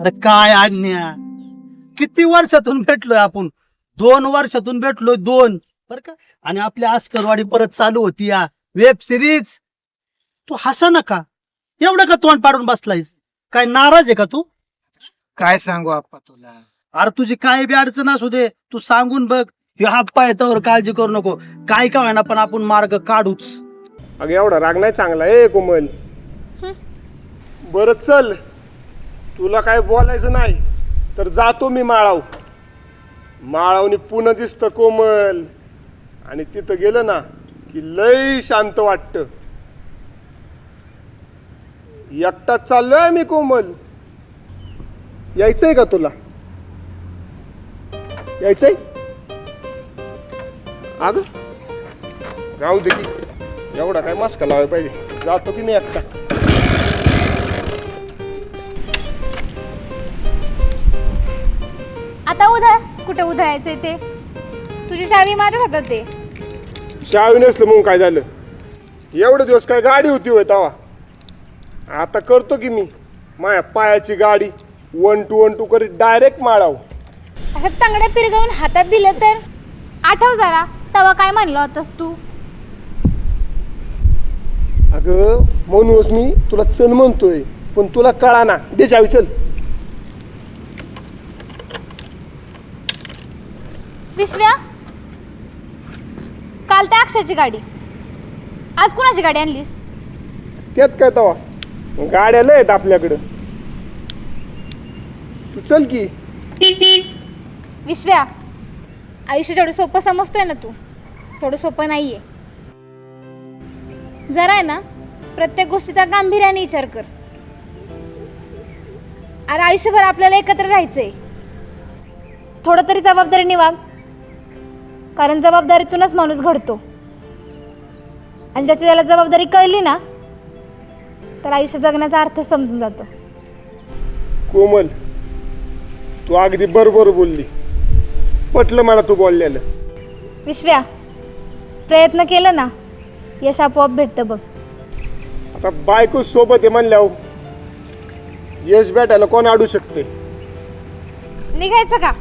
अरे काय अन्या? किती वर्षातून भेटलोय आपण? दोन वर्षातून भेटलोय दोन. बर का? आणि आपली आस्करवाडी परत चालू होती या वेब सिरीज तू हसा नका. एवढं का तोंड पाडून बसलायस? काय नाराज आहे का तू? काय सांगू आप्पा तुला? अरे तुझी काय बी अडचण असू दे. तू सांगून बघ. ह्यो हाप्पा येतावर काळजी करू नको. काय का होईना पण आपण मार्ग काढूच. अगं एवढा राग नाही चांगला ए कोमल. बरं चल. तुला काय बोलायचं नाही तर जातो मी माळाव. माळावनी पुन्हा दिसतं कोमल. आणि तिथं गेलं ना की लय शांत वाटतं. एकटाच चाललोय मी कोमल. यायचंय का तुला? यायचंय? अग राहू दे की. एवढा काय मस्का लावाय पाहिजे. जातो की मी एकटा? आता उद्या कुठे उधायचे ते? तुझी चावी माझ्या हातात दे. शावी नसलं मग काय झालं? एवढे दिवस काय गाडी होती होय तवा? आता करतो की मी. माया पायाची गाडी वन टू वन टू करीत डायरेक्ट माळाव अशा तांगड्या पिरगवून हातात दिलं तर? आठव जरा तवा काय म्हणलं होतास तू? अगं म्हणूनच मी तुला चल म्हणतोय पण तुला कळा ना दे चावी चल. विश्व्या काल त्या अक्षयाची गाडी. आज कुणाची गाडी आणलीस? त्यात काय तवा? गाड्या लय आहेत आपल्याकडं. तू चल की. विश्व्या आयुष्य जेवढं सोपं समजतोय ना तू थोडं सोपं नाहीये. जरा आहे ना प्रत्येक गोष्टीचा गांभीर्याने विचार कर. अरे आयुष्यभर आपल्याला एकत्र राहायचंय. थोडं तरी जबाबदारी वाग कारण जबाबदारीतूनच माणूस घडतो. आणि ज्याची त्याला जबाबदारी कळली ना तर आयुष्य जगण्याचा अर्थ समजून जातो. कोमल तू अगदी बरोबर बोलली. पटलं मला तू बोललेलं. विश्व्या प्रयत्न केलं ना यश आपोआप भेटतं बघ. आता बायको सोबत आहे म्हणल्यावर यश भेटायला कोण अडू शकते? निघायचं का?